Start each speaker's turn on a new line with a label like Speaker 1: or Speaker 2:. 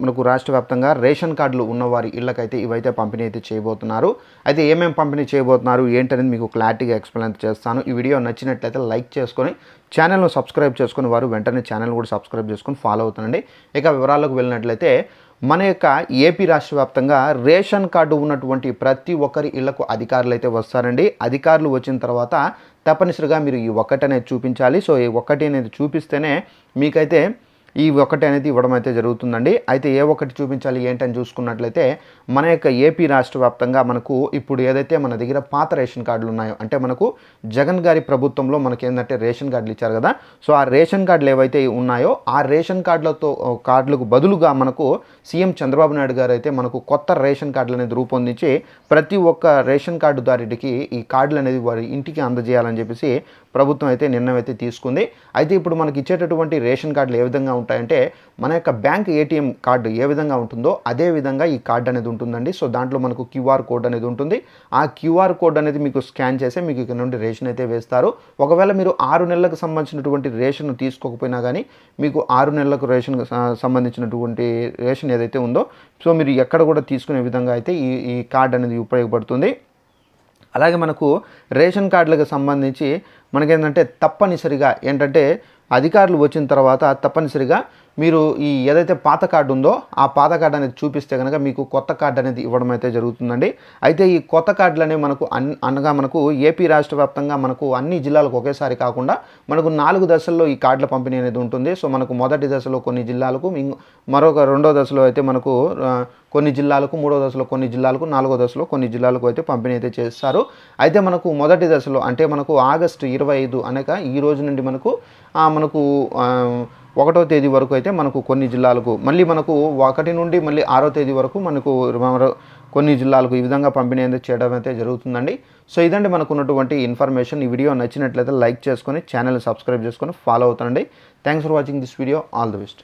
Speaker 1: మనకు రాష్ట్ర వ్యాప్తంగా రేషన్ కార్డులు ఉన్నవారి ఇళ్ళకైతే ఇవైతే పంపిణీ అయితే చేయబోతున్నారు. అయితే ఏమేమి పంపిణీ చేయబోతున్నారు ఏంటనేది మీకు క్లారిటీగా ఎక్స్ప్లెయిన్ చేస్తాను. ఈ వీడియో నచ్చినట్లయితే లైక్ చేసుకొని ఛానల్ను సబ్స్క్రైబ్ చేసుకుని వారు వెంటనే ఛానల్ కూడా సబ్స్క్రైబ్ చేసుకొని ఫాలో అవుతానండి ఇక వివరాలకు వెళ్ళినట్లయితే మన యొక్క ఏపీ రాష్ట్ర వ్యాప్తంగా రేషన్ కార్డు ఉన్నటువంటి ప్రతి ఒక్కరి ఇళ్ళకు అధికారులు అయితే వస్తారండి. అధికారులు వచ్చిన తర్వాత తప్పనిసరిగా మీరు ఈ ఒక్కటి అనేది చూపించాలి. సో ఈ ఒక్కటి అనేది చూపిస్తేనే మీకైతే ఈ ఒకటి అనేది ఇవ్వడం అయితే జరుగుతుందండి. అయితే ఏ ఒక్కటి చూపించాలి ఏంటని చూసుకున్నట్లయితే మన యొక్క ఏపీ రాష్ట్ర వ్యాప్తంగా మనకు ఇప్పుడు ఏదైతే మన దగ్గర పాత రేషన్ కార్డులు ఉన్నాయో అంటే మనకు జగన్ గారి ప్రభుత్వంలో మనకి ఏంటంటే రేషన్ కార్డులు ఇచ్చారు కదా. సో ఆ రేషన్ కార్డులు ఏవైతే ఉన్నాయో ఆ రేషన్ కార్డులతో కార్డులకు బదులుగా మనకు సీఎం చంద్రబాబు నాయుడు గారు అయితే మనకు కొత్త రేషన్ కార్డులు అనేది రూపొందించి ప్రతి ఒక్క రేషన్ కార్డుదారుడికి ఈ కార్డులు అనేది వారి ఇంటికి అందజేయాలని చెప్పేసి ప్రభుత్వం అయితే నిర్ణయం అయితే తీసుకుంది. అయితే ఇప్పుడు మనకి ఇచ్చేటటువంటి రేషన్ కార్డులు ఏ విధంగా ఉంటాయంటే మన యొక్క బ్యాంక్ ఏటీఎం కార్డు ఏ విధంగా ఉంటుందో అదే విధంగా ఈ కార్డు అనేది ఉంటుందండి. సో దాంట్లో మనకు క్యూఆర్ కోడ్ అనేది ఉంటుంది. ఆ క్యూఆర్ కోడ్ అనేది మీకు స్కాన్ చేస్తే మీకు ఇక్కడ నుండి రేషన్ అయితే వేస్తారు. ఒకవేళ మీరు ఆరు నెలలకు సంబంధించినటువంటి రేషన్ తీసుకోకపోయినా కానీ మీకు ఆరు నెలలకు రేషన్ సంబంధించినటువంటి రేషన్ ఏదైతే ఉందో సో మీరు ఎక్కడ కూడా తీసుకునే విధంగా అయితే ఈ ఈ కార్డు అనేది ఉపయోగపడుతుంది. అలాగే మనకు రేషన్ కార్డులకు సంబంధించి మనకేంటంటే తప్పనిసరిగా ఏంటంటే అధికారులు వచ్చిన తర్వాత తప్పనిసరిగా మీరు ఈ ఏదైతే పాత కార్డు ఉందో ఆ పాత కార్డు అనేది చూపిస్తే కనుక మీకు కొత్త కార్డు అనేది ఇవ్వడం అయితే జరుగుతుందండి. అయితే ఈ కొత్త కార్డులు అనేవి మనకు అన్ అనగా మనకు ఏపీ రాష్ట్ర వ్యాప్తంగా మనకు అన్ని జిల్లాలకు ఒకేసారి కాకుండా మనకు నాలుగు దశల్లో ఈ కార్డుల పంపిణీ అనేది ఉంటుంది. సో మనకు మొదటి దశలో కొన్ని జిల్లాలకు మరొక రెండో దశలో అయితే మనకు కొన్ని జిల్లాలకు మూడో దశలో కొన్ని జిల్లాలకు నాలుగో దశలో కొన్ని జిల్లాలకు అయితే పంపిణీ అయితే చేస్తారు. అయితే మనకు మొదటి దశలో అంటే మనకు ఆగస్టు ఇరవై ఐదు అనక ఈ రోజు నుండి మనకు మనకు ఒకటో తేదీ వరకు అయితే మనకు కొన్ని జిల్లాలకు మళ్ళీ మనకు ఒకటి నుండి మళ్ళీ ఆరో తేదీ వరకు మనకు కొన్ని జిల్లాలకు ఈ విధంగా పంపిణీ అనేది చేయడం అయితే జరుగుతుందండి. సో ఇదండి మనకు ఉన్నటువంటి ఇన్ఫర్మేషన్. ఈ వీడియో నచ్చినట్లయితే లైక్ చేసుకొని ఛానల్ సబ్స్క్రైబ్ చేసుకొని ఫాలో అవుతానండి thanks for watching this video. All the best.